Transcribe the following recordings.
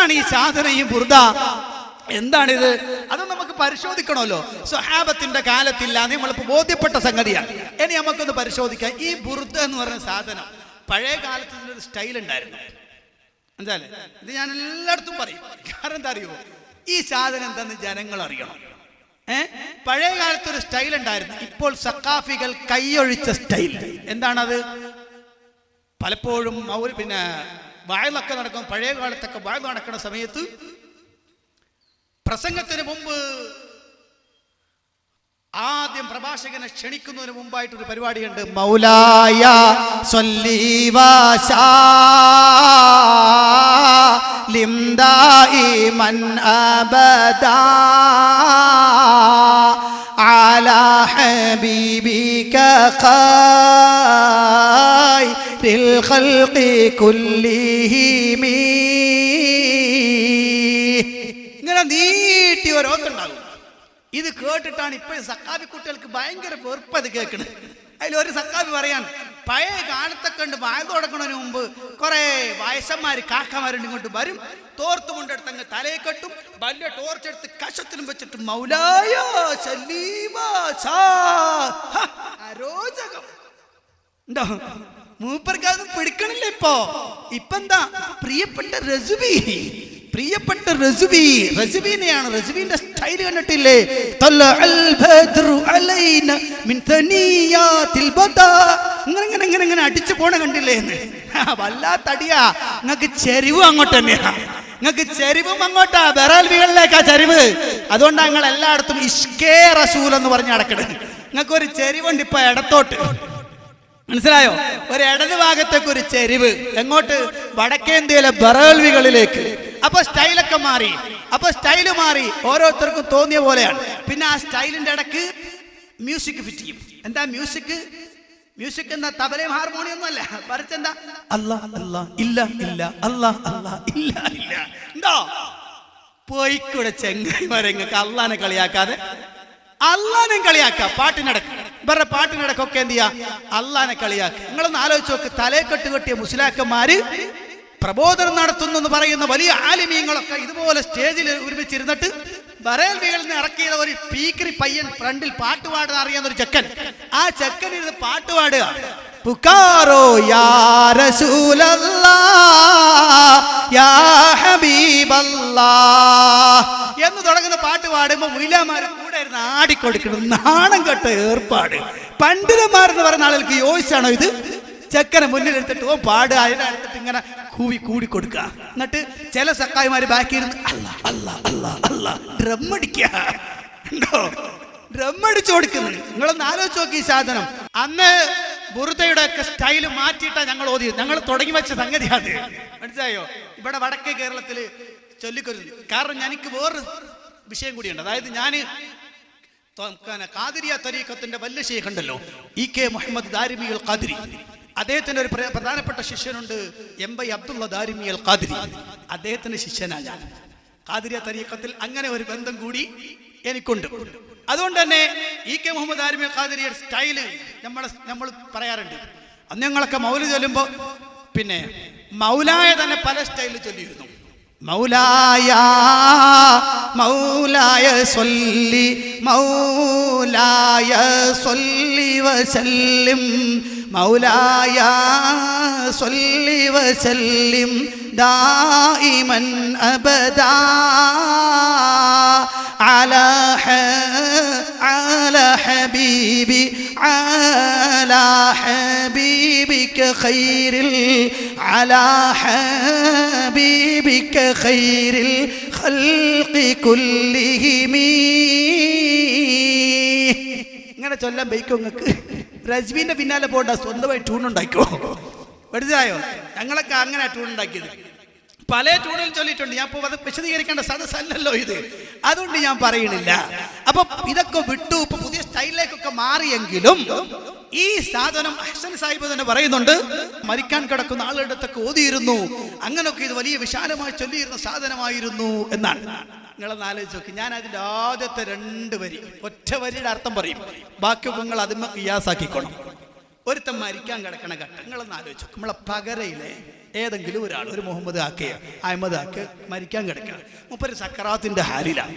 എന്താണ് ഈ സാധനയും ബുർദ? എന്താണിത്? അത് നമുക്ക് പരിശോധിക്കണമല്ലോ. സ്വഹാബത്തിന്റെ കാലത്തില്ല നമ്മളിപ്പോ ബോധ്യപ്പെട്ട സംഗതിയാണ്. ഇനി നമുക്കൊന്ന് പരിശോധിക്കാം. ഈ ബുർദ എന്ന് പറയുന്ന സാധനം പഴയ കാലത്ത് ഒരു സ്റ്റൈൽ ഉണ്ടായിരുന്നു. എന്തായാലും ഇത് ഞാൻ എല്ലായിടത്തും പറയും. കാരണം എന്താ അറിയോ ഈ സാധനം എന്താന്ന് ജനങ്ങൾ അറിയണം. ഏ? പഴയ കാലത്ത് ഒരു സ്റ്റൈൽ ഉണ്ടായിരുന്നു. ഇപ്പോൾ സക്കാഫികൾ കൈയൊഴിച്ച സ്റ്റൈൽ എന്താണത്? പലപ്പോഴും അവർ പിന്നെ വാഴലൊക്കെ നടക്കും. പഴയ കാലത്തൊക്കെ വാഴ നടക്കുന്ന സമയത്ത് പ്രസംഗത്തിന് മുമ്പ് ആദ്യം പ്രഭാഷകനെ ക്ഷണിക്കുന്നതിന് മുമ്പായിട്ടൊരു പരിപാടിയുണ്ട്. മൗലായ ലിംദായി മൻ അബദാ ആല ഹബീബിക ഖാ الخلق كلهم ഇങ്ങനെ നീട്ടി ഓരോത്തുണ്ടാകും ഇത് കേട്ടിട്ടാണ് ഇപ്പോഴും സക്കാബി കുട്ടികൾക്ക് ഭയങ്കര വെറുപ്പത് കേൾക്കുന്നത് അതിൽ ഒരു സക്കാബി പറയാൻ പഴയ കാലത്തൊക്കെ ഉണ്ട് വായ തുടക്കണതിന് മുമ്പ് കുറെ വയസ്സന്മാര് കാക്കമാരുണ്ട് ഇങ്ങോട്ട് വരും തോർത്ത് കൊണ്ടെടുത്ത് അങ്ങ് തലയെ കെട്ടും വലിയ ടോർച്ചെടുത്ത് കഷത്തിലും വെച്ചിട്ട് മൗലായ സലീമ ഷാ. ഹ, അരോചകം ഉണ്ടോ മൂപ്പർക്ക് അത് പിടിക്കണില്ല ഇപ്പോ. ഇപ്പൊ എന്താ പ്രിയപ്പെട്ട രസുബി പ്രിയപ്പെട്ട റസുബി റസുബീനെയാണ് റസുബിന്റെ സ്റ്റൈൽ കണ്ടിട്ടില്ലേ? ഇങ്ങനെ ഇങ്ങനെ ഇങ്ങനെ അടിച്ചു പോണ കണ്ടില്ലേ? വല്ലാത്തടിയാ. നിങ്ങൾക്ക് ചെരിവ് അങ്ങോട്ട് തന്നെയാ. നിങ്ങൾക്ക് ചെരിവും അങ്ങോട്ടാ. ബെറാൽവികളിലേക്കാ ചെരിവ്. അതുകൊണ്ടാണ് നിങ്ങൾ എല്ലായിടത്തും ഇഷ്കേ റസൂൽ എന്ന് പറഞ്ഞ് നടക്കണത്. നിങ്ങൾക്ക് ഒരു ചെരിവുണ്ട് ഇപ്പൊ ഇടത്തോട്ട്. മനസ്സിലായോ? ഒരു ഇടത് ഭാഗത്തേക്ക് ഒരു ചെരിവ്. എങ്ങോട്ട്? വടക്കേന്ത്യയിലെ ബറേൽവികളിലേക്ക്. അപ്പൊ സ്റ്റൈലൊക്കെ മാറി. അപ്പൊ സ്റ്റൈൽ മാറി. ഓരോരുത്തർക്കും തോന്നിയ പോലെയാണ്. പിന്നെ ആ സ്റ്റൈലിന്റെ ഇടയ്ക്ക് മ്യൂസിക് ഫിറ്റ് ചെയ്യും. എന്താ മ്യൂസിക്? മ്യൂസിക് എന്താ തബലയും ഹാർമോണിയം ഒന്നും അല്ല. പറിച്ചെന്താ അല്ല അല്ല ഇല്ല ഇല്ല അല്ല അല്ല ഇല്ല ഇല്ല. എന്തോ? പോയിക്കൂടെ ചെങ്ങായിമാരെ നിങ്ങൾക്ക് അള്ളാനെ കളിയാക്കാതെ? അള്ളാനും കളിയാക്ക. പാട്ടിനടക്ക്. ഇവരുടെ പാട്ടിനിടക്കൊക്കെ എന്ത് ചെയ്യാ? അള്ളാനെ കളിയാക്ക. നിങ്ങളൊന്ന് ആലോചിച്ച് നോക്ക്. തലേക്കെട്ട് കെട്ടിയ മുസ്ലാക്കന്മാര് പ്രബോധനം നടത്തുന്നു എന്ന് പറയുന്ന വലിയ ആലിമീങ്ങളൊക്കെ ഇതുപോലെ സ്റ്റേജിൽ ഒരുമിച്ചിരുന്നിട്ട് വരേൽവികളിൽ നിന്ന് ഇറക്കിയ ഒരു പീക്കറി പയ്യൻ ഫ്രണ്ടിൽ പാട്ട് പാടുന്ന അറിയാവുന്ന ഒരു ചെക്കൻ. ആ ചെക്കൻ ഇരുന്ന് പാട്ട് പാടുക. പുക്കാറോ യാ റസൂലല്ലാ യാ എന്ന് തുടങ്ങുന്ന പാട്ട് പാടുമ്പോൾ മുയിലാമാര് കൂടെ ഇരുന്ന് ആടിക്കൊടുക്കണം. നാണം കെട്ട ഏർപ്പാട്. പണ്ഡിതന്മാർ എന്ന് പറയുന്ന ആളുകൾക്ക് യോജിച്ചാണോ ഇത്? ചെക്കനെ മുന്നിൽ എടുത്തിട്ട് ഓ പാട് അതിനടുത്തിട്ട് ഇങ്ങനെ കൂവി കൂടി എന്നിട്ട് ചില സക്കായിമാര് ബാക്കി ഇരുന്ന് അല്ല അല്ല അല്ല അല്ല ഡ്രം അടിക്കുക. ഉണ്ടോ ഡ്രം അടിച്ചു കൊടുക്കുന്നത് നിങ്ങളൊന്ന് ആലോചിച്ച് നോക്കി ഈ സാധനം. അന്ന് ബുറുദയുടെ ഒക്കെ സ്റ്റൈൽ മാറ്റിയിട്ടാ ഞങ്ങൾ ഓതി ഞങ്ങൾ തുടങ്ങി വെച്ച സംഗതിയാണ് മനസ്സിലായോ? ഇവിടെ വടക്കേ കേരളത്തിൽ ചൊല്ലിക്കൊരു കാരണം എനിക്ക് വേറൊരു വിഷയം കൂടിയുണ്ട്. അതായത് ഞാൻ കാതിരിയ തരീഖത്തിന്റെ വലിയ ഷെയ്ഖ് ഉണ്ടല്ലോ. E K Muhammad Darimiyal Khadiri. അദ്ദേഹത്തിന്റെ ഒരു പ്ര- പ്രധാനപ്പെട്ട ശിഷ്യനുണ്ട് എം വൈ അബ്ദുള്ള ദാരിമിയൽ ഖാദിരി. അദ്ദേഹത്തിന്റെ ശിഷ്യനാണ് ഞാൻ. കാതിരിയ തരീഖത്തിൽ അങ്ങനെ ഒരു ബന്ധം കൂടി എനിക്കുണ്ട്. അതുകൊണ്ട് തന്നെ ഇ കെ മുഹമ്മദ് ആരിമി ഖാദിരിയുടെ സ്റ്റൈൽ നമ്മൾ നമ്മൾ പറയാറുണ്ട്. അന്ന് ഞങ്ങളൊക്കെ മൗൽ ചൊല്ലുമ്പോൾ പിന്നെ മൗലായ തന്നെ പല സ്റ്റൈലിൽ ചൊല്ലിയിരുന്നു. മൗലായ മൗലായ സൊല്ലി മൗലായ സൊല്ലി വസല്ലിം മൗലായ സൊല്ലി വസല്ലിം ദായിമൻ അബദാ على ح- على حبيبي على حبيبك خير ال- على حبيبك خير الخلق كلهم ഇങ്ങനെ ചൊല്ലാൻ ബൈക്കോ നിങ്ങൾക്ക് റജ്മീന്റെ പിന്നാലെ പോകണ്ട സ്വന്തമായി ട്യൂൺ ഉണ്ടാക്കോ മനസ്സിലായോ? ഞങ്ങളൊക്കെ അങ്ങനെ ട്യൂൺ ഉണ്ടാക്കിയത്. പല ട്യൂണിൽ ചൊല്ലിയിട്ടുണ്ട്. ഞാൻ അത് വിശദീകരിക്കേണ്ട സദസ്സല്ലല്ലോ ഇത്. അതുകൊണ്ട് ഞാൻ പറയണില്ല അപ്പൊ ഇതൊക്കെ വിട്ടു ഇപ്പൊ പുതിയ സ്റ്റൈലിലേക്കൊക്കെ മാറിയെങ്കിലും ഈ സാധനം ഹസൻ സാഹിബ് തന്നെ പറയുന്നുണ്ട്. മരിക്കാൻ കിടക്കുന്ന ആളുടെ അടുത്തൊക്കെ ഓതിയിരുന്നു. അങ്ങനെയൊക്കെ ഇത് വലിയ വിശാലമായി ചൊല്ലിയിരുന്ന സാധനമായിരുന്നു എന്നാണ്. നിങ്ങളൊന്ന് ആലോചിച്ച് നോക്കി ഞാൻ അതിന്റെ ആദ്യത്തെ രണ്ട് വരി ഒറ്റ വരിയുടെ അർത്ഥം പറയും. ബാക്കി നിങ്ങൾ അതിന്മ കിയാസാക്കിക്കോണം ഒരുത്തൻ മരിക്കാൻ കിടക്കണ ഘട്ടം നിങ്ങളൊന്ന് നോക്കും നമ്മളെ പകരയിലെ ഏതെങ്കിലും ഒരാൾ ഒരു മുഹമ്മദ് ആക്കയോ അഹമ്മദ് ആക്ക് മരിക്കാൻ കിടക്കണം. മുപ്പര് സക്കറാത്തിന്റെ ഹാലിലാണ്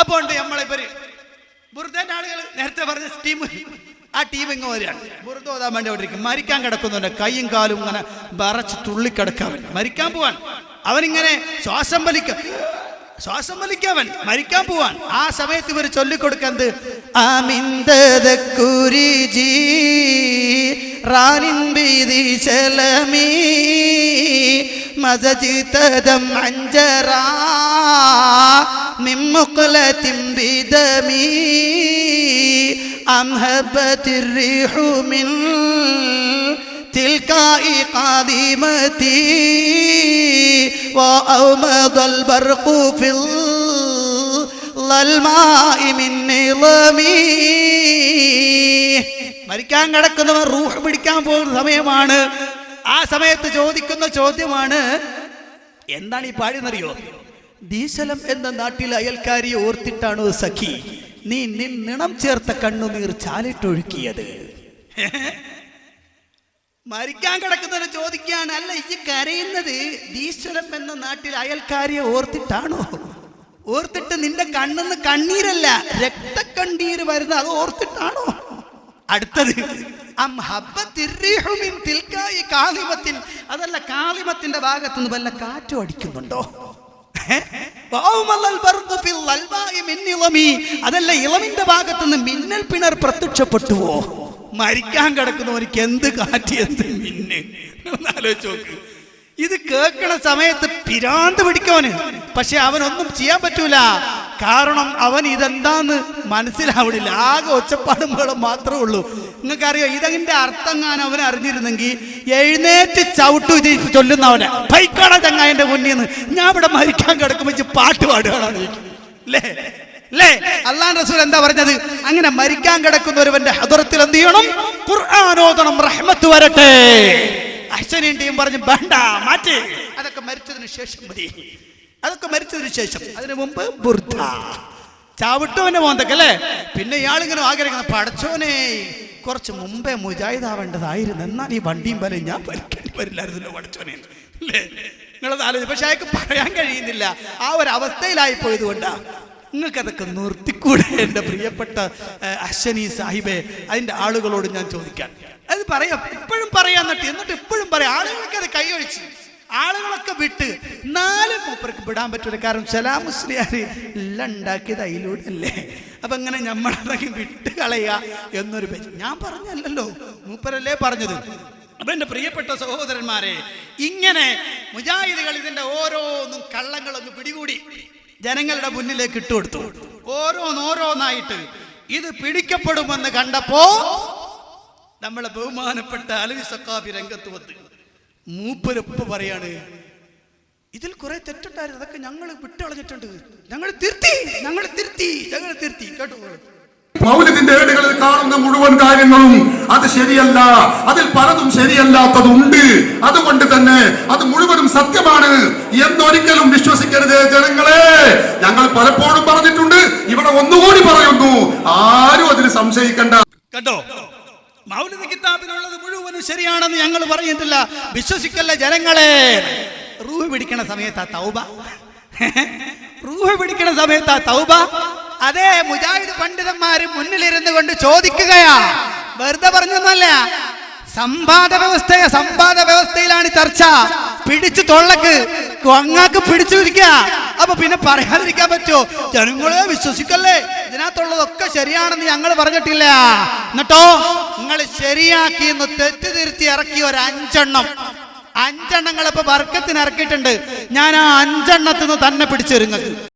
അപ്പോൾ ഉണ്ട് നമ്മളെ ഇവർ. ബുറുദേന്റെ ആളുകൾ നേരത്തെ പറഞ്ഞ ടീം ആ ടീം ഇങ്ങ് വരികയാണ്. ബുർദ ഓതാൻ വേണ്ടി അവിടെ ഇരിക്കും. മരിക്കാൻ കിടക്കുന്നുണ്ട് കൈയും കാലും ഇങ്ങനെ വിറച്ച് തുള്ളിക്കിടക്കാൻ മരിക്കാൻ പോവാൻ. അവനിങ്ങനെ ശ്വാസം വലിക്ക. ശ്വാസം വലിക്കവൻ മരിക്കാൻ പോവാൻ. ആ സമയത്ത് ഇവർ ചൊല്ലിക്കൊടുക്കുന്നത് ആമിന്തതക്കുരിജി റാനിൻ ബീതി ശലമീ മതജിതദം അഞ്ചറാ മിമ്മുക്ലതിം ബിദമീ അംഹബതിർ റിഹു മിൻ തിൽകായി ഖാദിമതി قادمتي وأومض البرق في الظلماء من نظامي മരിക്കാൻ കിടക്കുന്നവർ റൂഹ് പിടിക്കാൻ പോകുന്ന സമയമാണ് ആ സമയത്ത് ചോദിക്കുന്ന ചോദ്യമാണ് എന്താണ് ഈ പാടിയെന്നറിയോ ദീശലം എന്ന നാട്ടിൽ അയൽക്കാരിയെ ഓർത്തിട്ടാണോ സഖി നീ നിൻ നിണം ചേർത്ത കണ്ണുനീർ ചാലിട്ടൊഴുക്കിയത് മരിക്കാൻ കിടക്കുന്നവരെ ചോദിക്കുകയാണ് അല്ല ഈ കരയുന്നത് ഈശ്വരം എന്ന നാട്ടിൽ അയൽക്കാരിയെ ഓർത്തിട്ടാണോ? ഓർത്തിട്ട് നിന്റെ കണ്ണെന്ന് കണ്ണീരല്ല രക്തക്കണ്ണീര് വരുന്നത് അത് ഓർത്തിട്ടാണോ? അടുത്തത്. അതല്ല കാളിമത്തിന്റെ ഭാഗത്തുനിന്ന് വല്ല കാറ്റും അടിക്കുന്നുണ്ടോ? അതല്ല ഇളമിന്റെ ഭാഗത്തുനിന്ന് മിന്നൽ പിണർ പ്രത്യക്ഷപ്പെട്ടുവോ? മരിക്കാൻ കിടക്കുന്നവർക്ക് എന്ത് കാറ്റ് എന്ത് മിന്ന്? നോക്ക്. ഇത് കേൾക്കണ സമയത്ത് പിരാന്ത് പിടിക്കവന്. പക്ഷെ അവനൊന്നും ചെയ്യാൻ പറ്റൂല. കാരണം അവൻ ഇതെന്താന്ന് മനസ്സിലാവണില്ല. ആകെ ഒച്ചപ്പാടും മാത്രമേ ഉള്ളൂ. നിങ്ങൾക്കറിയോ ഇതങ്ങിന്റെ അർത്ഥം ഞാൻ അവൻ അറിഞ്ഞിരുന്നെങ്കിൽ എഴുന്നേറ്റ് ചവിട്ടു ഇത് ചൊല്ലുന്നവനെ. പൈക്കാട ചങ്ങായന്റെ മുന്നിൽ നിന്ന് ഞാൻ ഇവിടെ മരിക്കാൻ കിടക്കുമ്പോൾ പാട്ട് പാടുകയാണെന്ന് അല്ലേ? അല്ലേ അള്ളാൻ റസൂൽ എന്താ പറഞ്ഞത്? അങ്ങനെ മരിക്കാൻ കിടക്കുന്ന ഒരുവന്റെ ഹദറത്തിൽ എന്ത് ചെയ്യണം? ഖുർആാനോദണം റഹ്മത്ത് വരട്ടെ. അച്ഛനെയും പറഞ്ഞു വേണ്ട മാറ്റി. അതൊക്കെ മരിച്ചതിന് ശേഷം മതി. അതൊക്കെ മരിച്ചതിന് ശേഷം. അതിനു മുമ്പ് ബുർദ്ധ ചാവിട്ടവന്റെ മോന്തൊക്കെ അല്ലേ? പിന്നെ ഇയാളിങ്ങനെ ആഗ്രഹിക്കുന്ന പടച്ചോനെ കുറച്ച് മുമ്പേ മുജാഹിദാവേണ്ടതായിരുന്നു. എന്നാൽ ഈ വണ്ടിയും പോലെ ഞാൻ ഭരിക്കേണ്ടി വരില്ലായിരുന്നല്ലോ പടച്ചോനെ. നിങ്ങളത് ആലോചിച്ചു പക്ഷെ അയാൾക്ക് പറയാൻ കഴിയുന്നില്ല. ആ ഒരു അവസ്ഥയിലായി പോയത് കൊണ്ടാ നിങ്ങൾക്കതൊക്കെ നിർത്തിക്കൂടെ എന്റെ പ്രിയപ്പെട്ട അശ്വനി സാഹിബെ? അതിന്റെ ആളുകളോട് ഞാൻ ചോദിക്കാൻ അത് പറയാം. എപ്പോഴും പറയാൻ എന്നിട്ട്. എന്നിട്ട് ഇപ്പോഴും പറയാം. ആളുകൾക്ക് അത് കൈയൊഴിച്ച്. ആളുകളൊക്കെ വിട്ട് നാല് മൂപ്പർക്ക് വിടാൻ പറ്റൂല. കാരണം സലാം മുസ്ലിയാർ എല്ലാം ഉണ്ടാക്കിയത് അതിലൂടെ അല്ലേ അപ്പൊ ഇങ്ങനെ നമ്മളതൊക്കെ വിട്ട് കളയുക എന്നൊരു പേര് ഞാൻ പറഞ്ഞല്ലോ മൂപ്പരല്ലേ പറഞ്ഞത്. അപ്പൊ എന്റെ പ്രിയപ്പെട്ട സഹോദരന്മാരെ ഇങ്ങനെ മുജാഹിദുകൾ ഇതിന്റെ ഓരോന്നും കള്ളങ്ങളൊന്ന് പിടികൂടി. ജനങ്ങളുടെ മുന്നിലേക്ക് ഇട്ടു കൊടുത്തു ഓരോന്നോരോന്നായിട്ട് ഇത് പിടിക്കപ്പെടുമെന്ന് കണ്ടപ്പോ നമ്മളെ ബഹുമാനപ്പെട്ട അലവി സക്കാബി രംഗത്ത് വന്ന് മൂപ്പരപ്പ് പറയാണ് ഇതിൽ കുറെ തെറ്റുണ്ടായിരുന്നു. അതൊക്കെ ഞങ്ങൾ വിട്ടുകളഞ്ഞിട്ടുണ്ട്. ഞങ്ങൾ തിരുത്തി ഞങ്ങൾ തിരുത്തി ഞങ്ങൾ തിരുത്തി. കേട്ടോ. മൗലിദിന്റെ ഏടുകളിൽ കാണുന്ന മുഴുവൻ കാര്യങ്ങളും അത് ശരിയല്ല. അതിൽ പലതും ശരിയല്ലാത്തതുണ്ട്. അതുകൊണ്ട് തന്നെ അത് മുഴുവനും സത്യമാണ് എന്നൊരിക്കലും വിശ്വസിക്കരുത് ജനങ്ങളെ. ഞങ്ങൾ പലപ്പോഴും പറഞ്ഞിട്ടുണ്ട് ഇവിടെ ഒന്നുകൂടി പറയുന്നു ആരും അതിന് സംശയിക്കണ്ട. കേട്ടോ മൗലിക കിതാബിലുള്ളത് മുഴുവനും ശരിയാണെന്ന് ഞങ്ങൾ പറയുന്നില്ല വിശ്വസിക്കല്ല ജനങ്ങളെ? റൂഹ് പിടിക്കണ സമയത്താ തൗബ. റൂഹ് പിടിക്കണ സമയത്താ തൗബ. അതേ മുജാഹിദ് പണ്ഡിതന്മാര് മുന്നിലിരുന്നു കൊണ്ട് ചോദിക്കുകയാ. വെറുതെ പറഞ്ഞൊന്നല്ല സമ്പാദ വ്യവസ്ഥയെ സമ്പാദ വ്യവസ്ഥയിലാണ് ചർച്ച. പിടിച്ചു തൊള്ളക്ക് അങ്ങാക്ക് പിടിച്ചു ഇരിക്കുക അപ്പൊ പിന്നെ പറയാതിരിക്കാൻ പറ്റുമോ ജനങ്ങളെ വിശ്വസിക്കല്ലേ? ഇതിനകത്തുള്ളതൊക്കെ ശരിയാണെന്ന് ഞങ്ങൾ പറഞ്ഞിട്ടില്ല. എന്നിട്ടോ നിങ്ങൾ ശരിയാക്കി എന്ന് തെറ്റ് തിരുത്തി ഇറക്കി ഒരു അഞ്ചെണ്ണം. അഞ്ചെണ്ണങ്ങൾ ഇപ്പൊ വർക്കത്തിന് ഇറക്കിയിട്ടുണ്ട്. ഞാൻ ആ അഞ്ചെണ്ണത്തിൽ നിന്ന് തന്നെ പിടിച്ചു നിങ്ങൾക്ക്